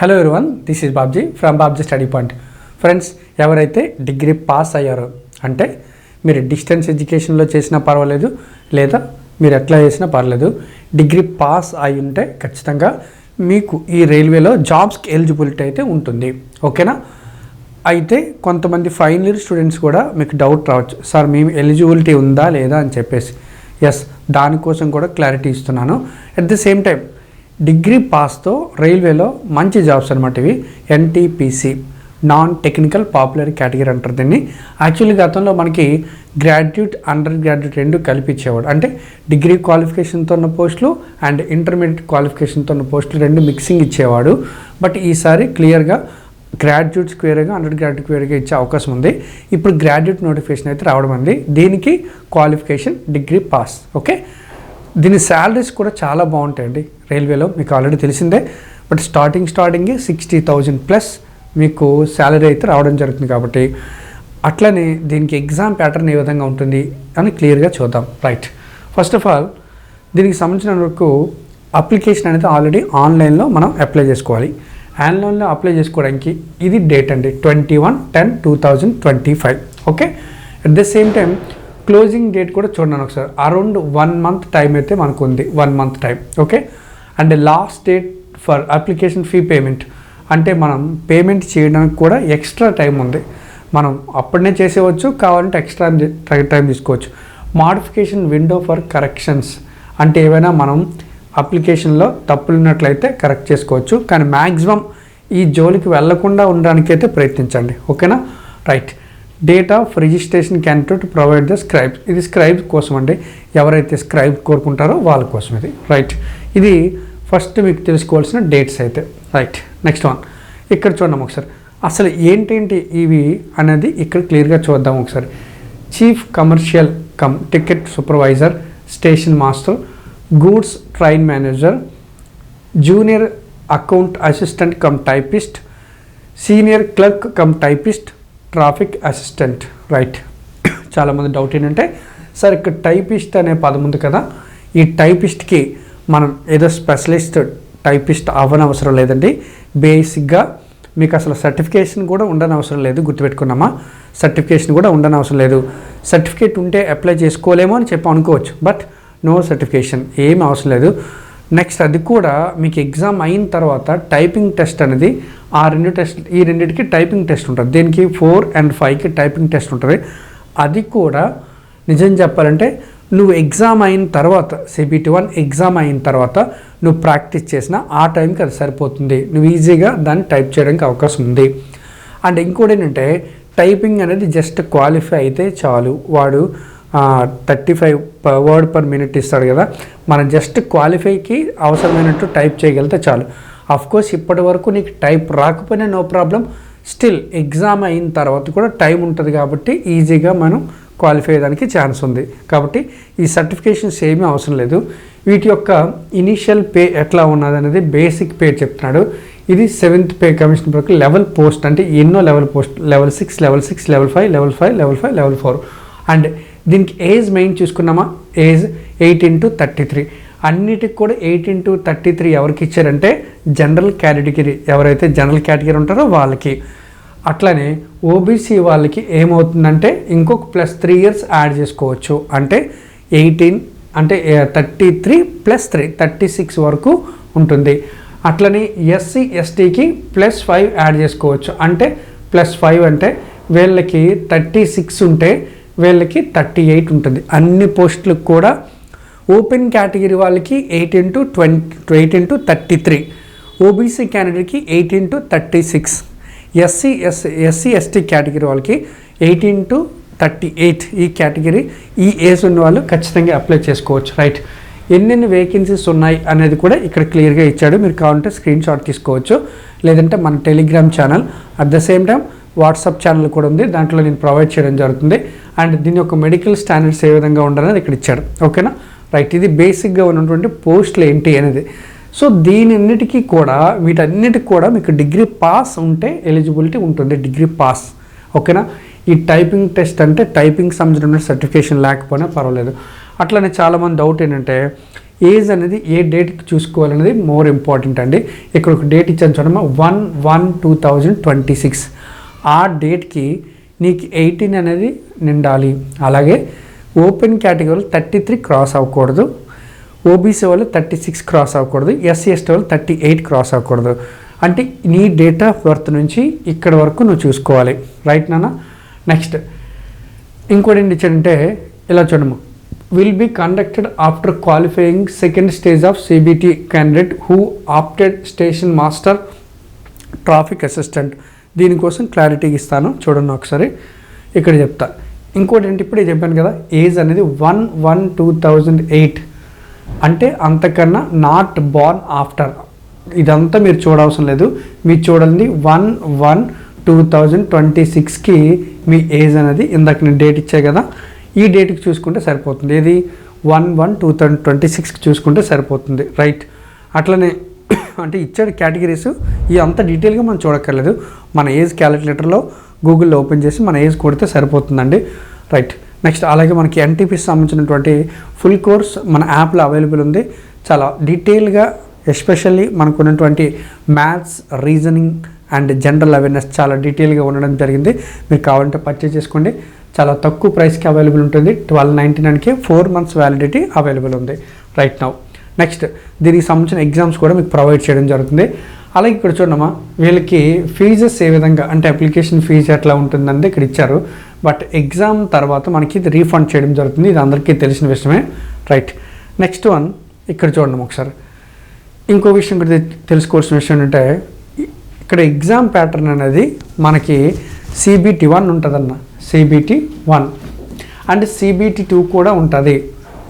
Hello everyone this is Babji from Babji study point friends ఎవరైతే degree pass అయ్యారో అంటే మీరు డిస్టెన్స్ ఎడ్యుకేషన్లో చేసినా పర్వాలేదు లేదా మీరు ఎట్లా చేసినా పర్లేదు డిగ్రీ పాస్ అయి ఉంటే ఖచ్చితంగా మీకు ఈ రైల్వేలో జాబ్స్కి ఎలిజిబిలిటీ అయితే ఉంటుంది. ఓకేనా అయితే కొంతమంది ఫైనల్ ఇయర్ స్టూడెంట్స్ కూడా మీకు డౌట్ రావచ్చు. సార్ మేము ఎలిజిబిలిటీ ఉందా లేదా? అని చెప్పేసి. ఎస్ దానికోసం కూడా క్లారిటీ ఇస్తున్నాను. At the same time degree పాస్తో రైల్వేలో మంచి జాబ్స్ అనమాట ఇవి. NTPC non technical popular category అంటారు దీన్ని. యాక్చువల్లీ గతంలో మనకి గ్రాడ్యుయేట్ అండర్ గ్రాడ్యుయేట్ రెండు కలిపిచ్చేవాడు అంటే డిగ్రీ క్వాలిఫికేషన్తో ఉన్న పోస్టులు అండ్ ఇంటర్మీడియట్ క్వాలిఫికేషన్తో ఉన్న పోస్టులు రెండు మిక్సింగ్ ఇచ్చేవాడు. బట్ ఈసారి క్లియర్గా గ్రాడ్యుయేట్స్ క్వేర్గా అండర్ గ్రాడ్యుయేట్ క్వేర్గా ఇచ్చే అవకాశం ఉంది. ఇప్పుడు గ్రాడ్యుయేట్ నోటిఫికేషన్ అయితే రావడం ఉంది. దీనికి క్వాలిఫికేషన్ డిగ్రీ పాస్. ఓకే? దీని శాలరీస్ కూడా చాలా బాగుంటాయండి. రైల్వేలో మీకు ఆల్రెడీ తెలిసిందే. But starting starting sixty thousand plus మీకు శాలరీ అయితే రావడం జరుగుతుంది కాబట్టి అట్లనే దీనికి ఎగ్జామ్ ప్యాటర్న్ ఏ విధంగా ఉంటుంది అని క్లియర్గా చూద్దాం. రైట్ ఫస్ట్ ఆఫ్ ఆల్ దీనికి సంబంధించిన వరకు అప్లికేషన్ అనేది ఆల్రెడీ ఆన్లైన్లో మనం అప్లై చేసుకోవాలి. ఆన్లైన్లో అప్లై చేసుకోవడానికి ఇది డేట్ అండి. Twenty one ten two thousand twenty five okay at the same time closing date కూడా చూడండి ఒకసారి. అరౌండ్ వన్ మంత్ టైం అయితే మనకు ఉంది one month time okay and last date for application fee payment అంటే మనం పేమెంట్ చేయడానికి కూడా ఎక్స్ట్రా టైం ఉంది. మనం అప్పుడనే చేసేవచ్చు కావాలంటే ఎక్స్ట్రా టైం తీసుకోవచ్చు. మాడిఫికేషన్ విండో ఫర్ కరెక్షన్స్ అంటే ఏవైనా మనం అప్లికేషన్లో తప్పులు ఉన్నట్లయితే కరెక్ట్ చేసుకోవచ్చు. కానీ మ్యాక్సిమం ఈ జోలికి వెళ్ళకుండా ఉండడానికైతే ప్రయత్నించండి. ఓకేనా right date of registration candidate provide the scribe ఇది స్క్రైబ్ కోసం అండి. ఎవరైతే స్క్రైబ్ కోరుకుంటారో వాళ్ళ కోసం ఇది. రైట్ ఇది ఫస్ట్ మీకు తెలుసుకోవాల్సిన డేట్స్ అయితే. రైట్ నెక్స్ట్ వన్ ఇక్కడ చూద్దాం ఒకసారి. అసలు ఏంటేంటి ఇవి అనేది ఇక్కడ క్లియర్గా చూద్దాం ఒకసారి. Chief commercial cum ticket supervisor station master goods train manager junior account assistant cum typist senior clerk cum typist traffic assistant right చాలామంది డౌట్ ఏంటంటే సార్ ఇక్కడ టైపిస్ట్ అనే పదం ఉంది కదా ఈ టైపిస్ట్కి మనం ఏదో స్పెషలిస్ట్ టైపిస్ట్ అవ్వనవసరం లేదండి. బేసిక్గా మీకు అసలు సర్టిఫికేషన్ కూడా ఉండని అవసరం లేదు గుర్తుపెట్టుకున్నామా? సర్టిఫికేషన్ కూడా ఉండని అవసరం లేదు. సర్టిఫికేట్ ఉంటే అప్లై చేసుకోలేమో అని చెప్పి అనుకోవచ్చు బట్ నో సర్టిఫికేషన్ ఏం అవసరం లేదు. నెక్స్ట్ అది కూడా మీకు ఎగ్జామ్ అయిన తర్వాత టైపింగ్ టెస్ట్ అనేది ఆ రెండు టెస్ట్ ఈ రెండింటికి టైపింగ్ టెస్ట్ ఉంటుంది. దీనికి ఫోర్ అండ్ ఫైవ్కి టైపింగ్ టెస్ట్ ఉంటుంది. అది కూడా నిజం చెప్పాలంటే నువ్వు ఎగ్జామ్ అయిన తర్వాత సిబిటి వన్ ఎగ్జామ్ అయిన తర్వాత నువ్వు ప్రాక్టీస్ చేసిన ఆ టైంకి అది సరిపోతుంది. నువ్వు ఈజీగా దాన్ని టైప్ చేయడానికి అవకాశం ఉంది. అండ్ ఇంకోటి ఏంటంటే టైపింగ్ అనేది జస్ట్ క్వాలిఫై అయితే చాలు. వాడు thirty five word per minute ఇస్తాడు కదా. మనం జస్ట్ క్వాలిఫైకి అవసరమైనట్టు టైప్ చేయగలిగితే చాలు. కోర్స్ ఇప్పటి వరకు నీకు టైప్ రాకపోయినా నో ప్రాబ్లం స్టిల్ ఎగ్జామ్ అయిన తర్వాత కూడా టైం ఉంటుంది కాబట్టి ఈజీగా మనం క్వాలిఫై అయ్యడానికి ఛాన్స్ ఉంది. కాబట్టి ఈ సర్టిఫికేషన్స్ ఏమీ అవసరం లేదు. వీటి యొక్క ఇనీషియల్ పే ఎట్లా ఉన్నది అనేది బేసిక్ పే చెప్తున్నాడు. ఇది సెవెంత్ పే కమిషన్ ప్రకారం లెవెల్ పోస్ట్ అంటే ఎన్నో level post level six level six level five level five level five level four and దీనికి age main చూసుకున్నామా? Age eighteen to thirty three. అన్నిటికి కూడా ఎయిటీన్ ఇంటూ థర్టీ త్రీ ఎవరికి ఇచ్చారంటే general category ఎవరైతే general category ఉంటారో వాళ్ళకి. అట్లనే ఓబీసీ వాళ్ళకి ఏమవుతుందంటే ఇంకొక ప్లస్ త్రీ ఇయర్స్ యాడ్ చేసుకోవచ్చు. అంటే ఎయిటీన్ అంటే thirty three plus three thirty six వరకు ఉంటుంది. అట్లనే ఎస్సీ ఎస్టీకి ప్లస్ ఫైవ్ యాడ్ చేసుకోవచ్చు. అంటే ప్లస్ ఫైవ్ అంటే వీళ్ళకి థర్టీ సిక్స్ ఉంటే వీళ్ళకి థర్టీ ఎయిట్ ఉంటుంది. అన్ని పోస్టులకు కూడా ఓపెన్ కేటగిరీ వాళ్ళకి eighteen to twenty eighteen into thirty three. OBC క్యాండిడేట్కి eighteen to thirty six. SC S SC ST category వాళ్ళకి ఎయిటీన్ టు థర్టీ ఎయిట్ ఈ కేటగిరీ ఈ ఏజ్ ఉన్న వాళ్ళు ఖచ్చితంగా అప్లై చేసుకోవచ్చు. రైట్. ఎన్నెన్ని వేకెన్సీస్ ఉన్నాయి అనేది కూడా ఇక్కడ క్లియర్గా ఇచ్చాడు. మీరు కావాలంటే స్క్రీన్ షాట్ తీసుకోవచ్చు. లేదంటే మన Telegram channel. At the same time WhatsApp channel కూడా ఉంది. దాంట్లో నేను ప్రొవైడ్ చేయడం జరుగుతుంది. అండ్ దీని యొక్క మెడికల్ స్టాండర్డ్స్ ఏ విధంగా ఉండాలని ఇక్కడ ఇచ్చాడు. ఓకేనా? రైట్ ఇది బేసిక్గా ఉన్నటువంటి పోస్టులు ఏంటి అనేది. సో దీనిన్నిటికీ కూడా వీటన్నిటికి కూడా మీకు డిగ్రీ పాస్ ఉంటే ఎలిజిబిలిటీ ఉంటుంది డిగ్రీ పాస్. ఓకేనా? ఈ టైపింగ్ టెస్ట్ అంటే టైపింగ్ సంబంధించిన సర్టిఫికేషన్ లేకపోయినా పర్వాలేదు. అట్లనే చాలామంది డౌట్ ఏంటంటే ఏజ్ అనేది ఏ డేట్కి చూసుకోవాలనేది మోర్ ఇంపార్టెంట్ అండి. ఇక్కడ ఒక డేట్ ఇచ్చాను చూడమ్మా one one two thousand twenty six. ఆ డేట్కి నీకు ఎయిటీన్ అనేది నిండాలి. అలాగే ఓపెన్ కేటగిరీలో థర్టీ త్రీ క్రాస్ అవ్వకూడదు. ఓబీసీ వాళ్ళు థర్టీ సిక్స్ క్రాస్ అవ్వకూడదు. ఎస్సీ ఎస్టీ వాళ్ళు థర్టీ ఎయిట్ క్రాస్ అవ్వకూడదు. అంటే నీ డేట్ ఆఫ్ బర్త్ నుంచి ఇక్కడ వరకు నువ్వు చూసుకోవాలి. రైట్ నాన్న? నెక్స్ట్. ఇంకోటి ఏంటి ఇచ్చాడంటే ఇలా చూడము. Will be conducted after qualifying second stage of CBT candidate who opted station master traffic assistant. దీనికోసం క్లారిటీ ఇస్తాను. చూడండి ఒకసారి. ఇక్కడ చెప్తా. ఇంకోటి ఏంటి? ఇప్పుడే చెప్పాను కదా ఏజ్ అనేది one one two thousand eight అంటే అంతకన్నా నాట్ బార్న్ ఆఫ్టర్ ఇదంతా మీరు చూడవసరం లేదు. మీరు చూడండి one one two thousand twenty సిక్స్కి మీ ఏజ్ అనేది ఇందాక నేను డేట్ ఇచ్చే కదా ఈ డేట్కి చూసుకుంటే సరిపోతుంది. ఏది? One one two thousand twenty సిక్స్కి చూసుకుంటే సరిపోతుంది. రైట్ అట్లనే అంటే ఇచ్చాడు కేటగిరీస్ ఈ అంత డీటెయిల్గా మనం చూడక్కర్లేదు. మన ఏజ్ క్యాలిక్యులేటర్లో గూగుల్లో ఓపెన్ చేసి మన ఏజ్ కొడితే సరిపోతుందండి. రైట్ నెక్స్ట్ అలాగే మనకి ఎన్టీపీకి సంబంధించినటువంటి ఫుల్ కోర్స్ మన యాప్లో అవైలబుల్ ఉంది. చాలా డీటెయిల్గా ఎస్పెషల్లీ మనకు ఉన్నటువంటి maths reasoning and general awareness చాలా డీటెయిల్గా ఉండడం జరిగింది. మీరు కావాలంటే పర్చేజ్ చేసుకోండి. చాలా తక్కువ ప్రైస్కి అవైలబుల్ ఉంటుంది. ట్వెల్వ్ నైంటీ నైన్కి ఫోర్ మంత్స్ వ్యాలిడిటీ అవైలబుల్ ఉంది. రైట్ నౌ నెక్స్ట్ దీనికి సంబంధించిన ఎగ్జామ్స్ కూడా మీకు ప్రొవైడ్ చేయడం జరుగుతుంది. అలాగే ఇక్కడ చూడమ్మా వీళ్ళకి ఫీజెస్ ఏ విధంగా అంటే అప్లికేషన్ ఫీజు ఎట్లా ఉంటుందంటే ఇక్కడ ఇచ్చారు. బట్ ఎగ్జామ్ తర్వాత మనకి ఇది రీఫండ్ చేయడం జరుగుతుంది. ఇది అందరికీ తెలిసిన విషయమే. రైట్ నెక్స్ట్ వన్ ఇక్కడ చూడండి ఒకసారి. ఇంకో విషయం ఇక్కడ తెలుసుకోవాల్సిన విషయం ఏంటంటే ఇక్కడ ఎగ్జామ్ ప్యాటర్న్ అనేది మనకి సిబిటి వన్ ఉంటుందన్న. CBT one and CBT two కూడా ఉంటుంది.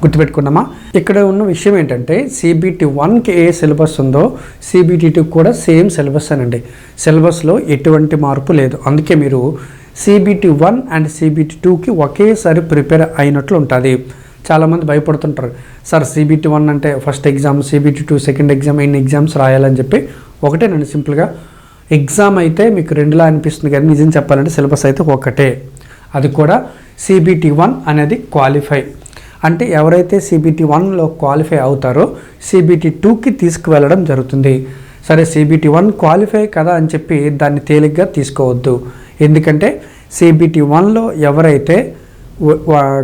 గుర్తుపెట్టుకున్నామా? ఇక్కడ ఉన్న విషయం ఏంటంటే సిబిటి వన్కి ఏ సిలబస్ ఉందో సిబిటి టూ కూడా సేమ్ సిలబస్ అనండి. సిలబస్లో ఎటువంటి మార్పు లేదు. అందుకే మీరు సిబిటి వన్ అండ్ సిబిటి టూకి ఒకేసారి ప్రిపేర్ అయినట్లు ఉంటుంది. చాలామంది భయపడుతుంటారు. సార్ సిబిటి వన్ అంటే first exam CBT two second exam ఎన్ని ఎగ్జామ్స్ రాయాలని చెప్పి? ఒకటే నన్ను సింపుల్గా ఎగ్జామ్ అయితే మీకు రెండులా అనిపిస్తుంది కానీ నిజం చెప్పాలంటే సిలబస్ అయితే ఒకటే. అది కూడా సిబిటి వన్ అనేది క్వాలిఫై. అంటే ఎవరైతే సిబిటి వన్లో క్వాలిఫై అవుతారో సిబిటి టూకి తీసుకువెళ్ళడం జరుగుతుంది. సరే సిబిటి వన్ క్వాలిఫై కదా అని చెప్పి దాన్ని తేలిగ్గా తీసుకోవద్దు. ఎందుకంటే సిబిటి వన్లో ఎవరైతే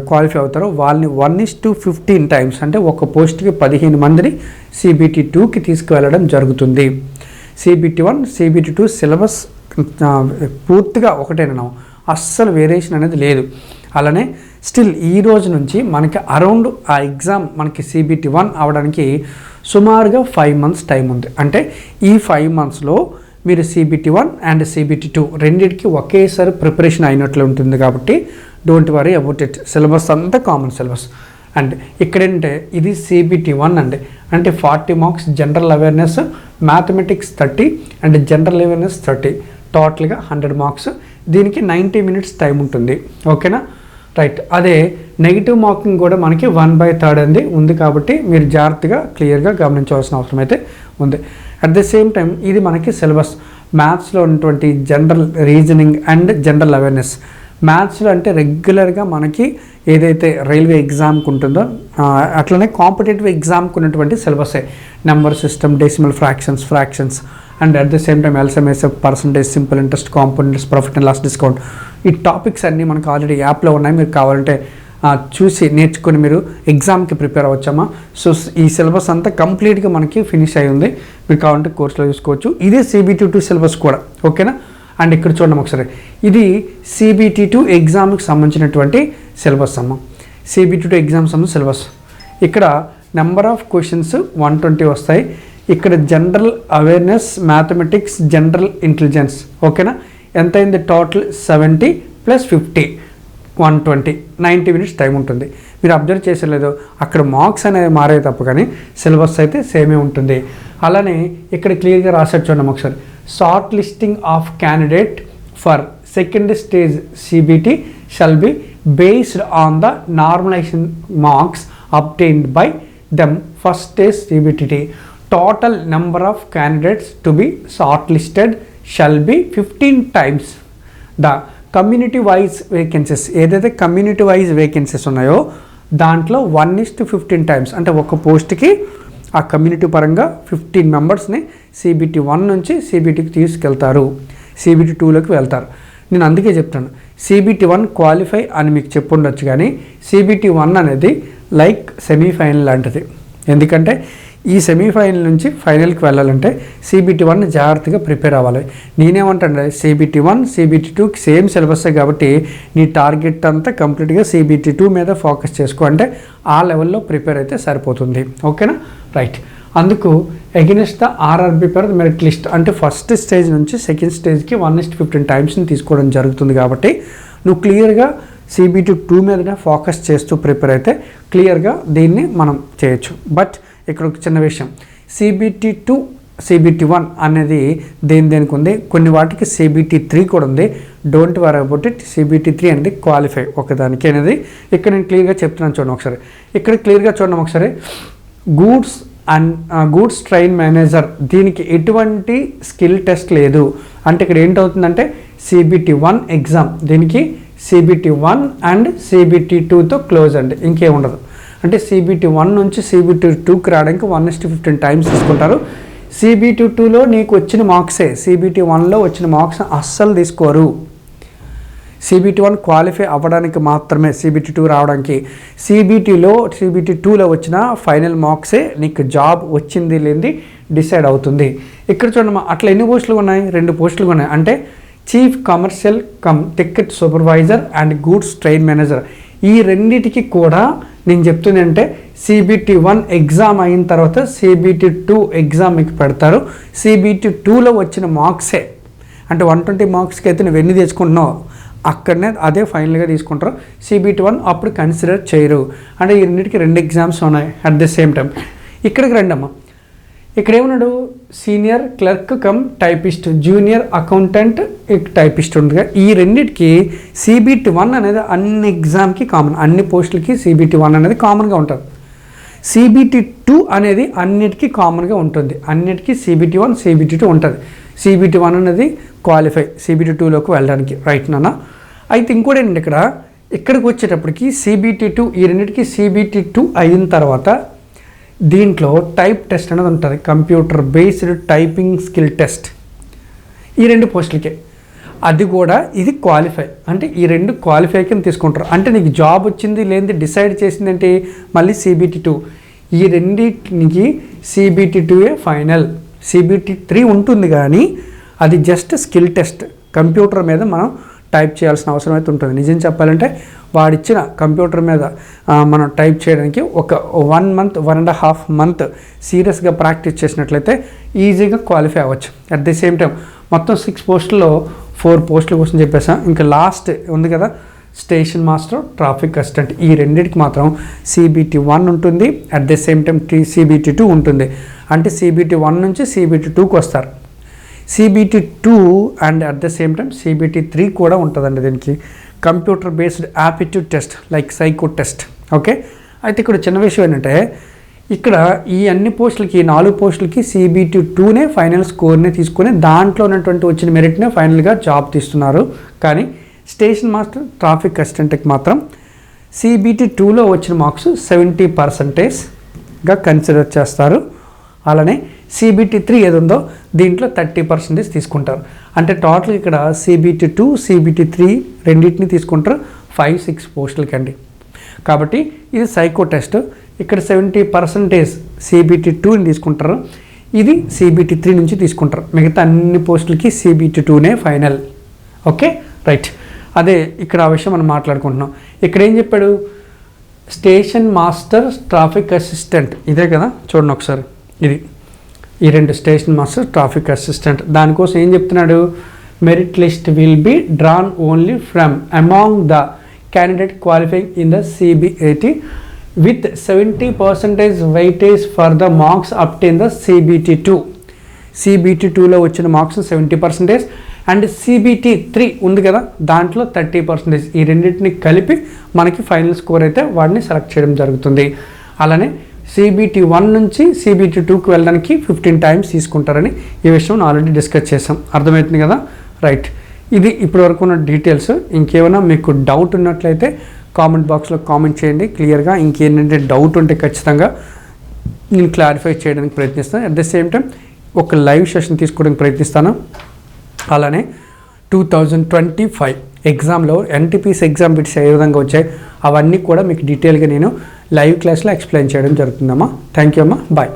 క్వాలిఫై అవుతారో వాళ్ళని one is to fifteen times అంటే ఒక పోస్ట్కి పదిహేను మందిని సిబిటి టూకి తీసుకువెళ్ళడం జరుగుతుంది. CBT one CBT two syllabus పూర్తిగా ఒకటేనా. అస్సలు వేరియేషన్ అనేది లేదు. అలానే స్టిల్ ఈ రోజు నుంచి మనకి అరౌండ్ ఆ ఎగ్జామ్ మనకి సిబిటి వన్ అవడానికి సుమారుగా ఫైవ్ మంత్స్ టైం ఉంది. అంటే ఈ ఫైవ్ మంత్స్లో మీరు CBT one and CBT two రెండింటికి ఒకేసారి ప్రిపరేషన్ అయినట్లు ఉంటుంది కాబట్టి don't worry about it syllabus అంతా కామన్ సిలబస్ అండ్ ఇక్కడంటే ఇది సిబిటి వన్ అండి. అంటే forty marks general awareness mathematics thirty and general awareness thirty టోటల్గా హండ్రెడ్ మార్క్స్ దీనికి నైంటీ మినిట్స్ టైం ఉంటుంది. ఓకేనా రైట్ అదే నెగిటివ్ మార్కింగ్ కూడా మనకి వన్ బై థర్డ్ అనేది ఉంది కాబట్టి మీరు జాగ్రత్తగా క్లియర్గా గమనించవలసిన అవసరం అయితే ఉంది. అట్ ద సేమ్ టైం ఇది మనకి సిలబస్ మ్యాథ్స్లో ఉన్నటువంటి general reasoning and general awareness మ్యాథ్స్లో అంటే రెగ్యులర్గా మనకి ఏదైతే రైల్వే ఎగ్జామ్కి ఉంటుందో అట్లనే కాంపిటేటివ్ ఎగ్జామ్కి ఉన్నటువంటి సిలబసే number system decimal fractions fractions and at the same time ఎల్సఎంఎస్ఎఫ్ percentage simple interest components profit and loss discount ఈ టాపిక్స్ అన్నీ మనకు ఆల్రెడీ యాప్లో ఉన్నాయి. మీరు కావాలంటే చూసి నేర్చుకొని మీరు ఎగ్జామ్కి ప్రిపేర్ అవ్వచ్చామా సో ఈ సిలబస్ అంతా కంప్లీట్గా మనకి ఫినిష్ అయి ఉంది. మీరు కావాలంటే కోర్సులో చూసుకోవచ్చు. ఇదే సిబిటీ టూ సిలబస్ కూడా. ఓకేనా అండ్ ఇక్కడ చూడండి ఒకసారి. ఇది సిబిటీ టూ ఎగ్జామ్కి సంబంధించినటువంటి సిలబస్ అమ్మ. సిబిటీ టూ ఎగ్జామ్ సంబంధించిన సిలబస్ ఇక్కడ number of questions one twenty వస్తాయి. ఇక్కడ general awareness mathematics general intelligence. ఓకేనా? ఎంత అయింది total seventy plus fifty. One twenty. Ninety minutes time ఉంటుంది. మీరు అబ్జర్వ్ చేసలేదు. అక్కడ మార్క్స్ అనేది మారే తప్ప కానీ సిలబస్ అయితే సేమే ఉంటుంది. అలానే ఇక్కడ క్లియర్గా రాసాడు చూడండి ఒకసారి. Short listing of candidate for second stage CBT shall be based on the normalization marks obtained by them first stage CBT. Total number of candidates to be short listed shall be fifteen times the community wise vacancies ఏదైతే community wise vacancies ఉన్నాయో దాంట్లో one is to fifteen times అంటే ఒక పోస్ట్కి ఆ community పరంగా fifteen మెంబర్స్ని CBT one నుంచి సిబిటికి తీసుకెళ్తారు. సిబిటి టూలోకి వెళ్తారు. నేను అందుకే చెప్తాను. సిబిటి వన్ క్వాలిఫై అని మీకు చెప్పుండొచ్చు కానీ సిబిటి వన్ అనేది లైక్ సెమీఫైనల్ లాంటిది. ఎందుకంటే ఈ సెమీఫైనల్ నుంచి ఫైనల్కి వెళ్ళాలంటే సిబిటి వన్ జాగ్రత్తగా ప్రిపేర్ అవ్వాలి. నేనేమంటాను CBT one CBT two same syllabus కాబట్టి నీ టార్గెట్ అంతా కంప్లీట్గా సిబిటి టూ మీద ఫోకస్ చేసుకో. అంటే ఆ లెవెల్లో ప్రిపేర్ అయితే సరిపోతుంది. ఓకేనా? రైట్. అందుకు against the RRB per merit list అంటే ఫస్ట్ స్టేజ్ నుంచి సెకండ్ స్టేజ్కి వన్ ఇస్ట్ ఫిఫ్టీన్ టైమ్స్ని తీసుకోవడం జరుగుతుంది కాబట్టి నువ్వు క్లియర్గా సిబిటి టూ మీదనే ఫోకస్ చేస్తూ ప్రిపేర్ అయితే క్లియర్గా దీన్ని మనం చేయొచ్చు. బట్ ఇక్కడ ఒక చిన్న విషయం. సిబిటి టూ సిబిటి వన్ అనేది దేని దేనికి ఉంది? కొన్ని వాటికి సిబిటి త్రీ కూడా ఉంది. Don't worry about it CBT three అనేది క్వాలిఫై ఒకదానికి అనేది. ఇక్కడ నేను క్లియర్గా చెప్తున్నాను చూడండి ఒకసారి. ఇక్కడ క్లియర్గా చూడండి ఒకసారి. Goods and goods train manager దీనికి ఎటువంటి స్కిల్ టెస్ట్ లేదు. అంటే ఇక్కడ ఏంటవుతుందంటే సిబిటి వన్ ఎగ్జామ్ దీనికి సిబిటి వన్ అండ్ సిబిటి టూతో క్లోజ్ అండి. ఇంకేముండదు. అంటే సిబిటి వన్ నుంచి సిబిటి టూకి రావడానికి one is to fifteen times తీసుకుంటారు. సిబిటి టూలో నీకు వచ్చిన మార్క్సే సిబిటి వన్లో వచ్చిన మార్క్స్ అస్సలు తీసుకోరు. సిబిటి వన్ క్వాలిఫై అవ్వడానికి మాత్రమే సిబిటి టూ రావడానికి. సిబిటిలో సిబిటి టూలో వచ్చిన ఫైనల్ మార్క్సే నీకు జాబ్ వచ్చింది లేనిది డిసైడ్ అవుతుంది. ఇక్కడ చూడమ్మా అట్లా ఎన్ని పోస్టులు ఉన్నాయి? రెండు పోస్టులు ఉన్నాయి. అంటే chief commercial cum ticket supervisor and goods train manager ఈ రెండిటికి కూడా నేను చెప్తుంది అంటే సిబిటి వన్ ఎగ్జామ్ అయిన తర్వాత సిబిటి టూ ఎగ్జామ్ మీకు పెడతారు. సిబిటి టూలో వచ్చిన మార్క్సే అంటే వన్ ట్వంటీ మార్క్స్కి అయితే నువ్వు ఎన్ని తెచ్చుకుంటున్నావు? అక్కడనే అదే ఫైనల్గా తీసుకుంటారు. సిబిటి వన్ అప్పుడు కన్సిడర్ చేయరు. అంటే ఈ రెండింటికి రెండు ఎగ్జామ్స్ ఉన్నాయి అట్ ద సేమ్ టైం ఇక్కడికి రండి అమ్మా ఇక్కడ ఏమన్నాడు senior clerk cum typist junior accountant typist ఉందిగా. ఈ రెండింటికి సిబిటి వన్ అనేది అన్ని ఎగ్జామ్కి కామన్ అన్ని పోస్టులకి సిబిటి వన్ అనేది కామన్గా ఉంటుంది. సిబిటి టూ అనేది అన్నిటికీ కామన్గా ఉంటుంది. అన్నిటికీ సిబిటి వన్ సిబిటి టూ ఉంటుంది. సిబిటి వన్ అనేది క్వాలిఫై సిబిటి టూలోకి వెళ్ళడానికి. రైట్ నాన్న? అయితే ఇంకోటి ఏంటంటే ఇక్కడ ఇక్కడికి వచ్చేటప్పటికి సిబిటి టూ ఈ రెండింటికి సిబిటి టూ అయిన తర్వాత దీంట్లో టైప్ టెస్ట్ అనేది ఉంటుంది. Computer based typing skill test ఈ రెండు పోస్టులకే. అది కూడా ఇది క్వాలిఫై అంటే ఈ రెండు క్వాలిఫై కింద తీసుకుంటారు. అంటే నీకు జాబ్ వచ్చింది లేనిది డిసైడ్ చేసింది అంటే మళ్ళీ సిబిటి టూ ఈ రెండింటికి సిబిటి టూయే ఫైనల్ సిబిటి త్రీ ఉంటుంది కానీ అది జస్ట్ స్కిల్ టెస్ట్ కంప్యూటర్ మీద మనం టైప్ చేయాల్సిన అవసరం అయితే ఉంటుంది. నిజం చెప్పాలంటే వాడిచ్చిన కంప్యూటర్ మీద మనం టైప్ చేయడానికి ఒక one month one and half month సీరియస్గా ప్రాక్టీస్ చేసినట్లయితే ఈజీగా క్వాలిఫై అవ్వచ్చు. అట్ ది సేమ్ టైం మొత్తం సిక్స్ పోస్టుల్లో ఫోర్ పోస్టుల కోసం చెప్పేసాం. ఇంకా లాస్ట్ ఉంది కదా స్టేషన్ మాస్టర్ ట్రాఫిక్ అసిస్టెంట్ ఈ రెండింటికి మాత్రం సిబిటి వన్ ఉంటుంది. అట్ ది సేమ్ టైం టీ సిబిటి టూ ఉంటుంది. అంటే సిబిటి వన్ నుంచి సిబిటి టూకి వస్తారు. CBT two and at the same time CBT three కూడా ఉంటుందండి దీనికి. Computer based aptitude test like psycho test okay అయితే ఇక్కడ చిన్న విషయం ఏంటంటే ఇక్కడ ఈ అన్ని పోస్టులకి ఈ నాలుగు పోస్టులకి సిబిటి టూనే ఫైనల్ స్కోర్నే తీసుకొని దాంట్లో ఉన్నటువంటి వచ్చిన మెరిట్నే ఫైనల్గా జాబ్ తీస్తున్నారు. కానీ స్టేషన్ మాస్టర్ ట్రాఫిక్ అసిస్టెంట్కి మాత్రం సిబిటి టూలో వచ్చిన మార్క్స్ సెవెంటీ పర్సంటేజ్గా కన్సిడర్ చేస్తారు. అలానే సీబీటీ త్రీ ఏది ఉందో దీంట్లో థర్టీ పర్సెంటేజ్ తీసుకుంటారు. అంటే టోటల్ ఇక్కడ సీబీటీ టూ సీబీటీ త్రీ రెండింటిని తీసుకుంటారు. ఫైవ్ సిక్స్ పోస్టులకి అండి కాబట్టి ఇది సైకో టెస్ట్ ఇక్కడ సెవెంటీ పర్సెంటేజ్ సిబిటీ టూని తీసుకుంటారు. ఇది సీబీటీ త్రీ నుంచి తీసుకుంటారు. మిగతా అన్ని పోస్టులకి సీబీటీ టూనే ఫైనల్ ఓకే రైట్ అదే ఇక్కడ ఆ విషయం మనం మాట్లాడుకుంటున్నాం. ఇక్కడ ఏం చెప్పాడు? స్టేషన్ మాస్టర్ ట్రాఫిక్ అసిస్టెంట్ ఇదే కదా? చూడండి ఒకసారి. ఇది. ఈ రెండు స్టేషన్ మాస్టర్ ట్రాఫిక్ అసిస్టెంట్. దానికోసం ఏం చెప్తున్నాడు? Merit list will be drawn only from among the candidate qualifying in the CBIT with seventy percentage weightage for the marks obtain the CBT two. CBT టూలో వచ్చిన marks seventy percentage and CBT three ఉంది కదా దాంట్లో thirty percentage. ఈ రెండింటిని కలిపి మనకి final score అయితే వాడిని సెలెక్ట్ చేయడం జరుగుతుంది. అలానే సిబిటి వన్ నుంచి సిబిటి టూకి వెళ్ళడానికి ఫిఫ్టీన్ టైమ్స్ తీసుకుంటారని ఈ విషయం ఆల్రెడీ డిస్కస్ చేసాం అర్థమవుతుంది కదా? రైట్ ఇది ఇప్పటివరకు ఉన్న డీటెయిల్స్ ఇంకేమైనా మీకు డౌట్ ఉన్నట్లయితే కామెంట్ బాక్స్లో కామెంట్ చేయండి. క్లియర్గా ఇంకేంటంటే డౌట్ ఉంటే ఖచ్చితంగా నేను క్లారిఫై చేయడానికి ప్రయత్నిస్తాను. అట్ ద సేమ్ టైం ఒక లైవ్ సెషన్ తీసుకోవడానికి ప్రయత్నిస్తాను. అలానే టూ థౌజండ్ ట్వంటీ ఫైవ్ ఎగ్జామ్లో ఎన్టీపీసీ ఎగ్జామ్ బిట్స్ ఏ విధంగా వచ్చాయి అవన్నీ కూడా మీకు డీటెయిల్గా నేను లైవ్ క్లాస్లో ఎక్స్ప్లెయిన్ చేయడం జరుగుతుందమ్మా. థ్యాంక్ యూ అమ్మా. బాయ్.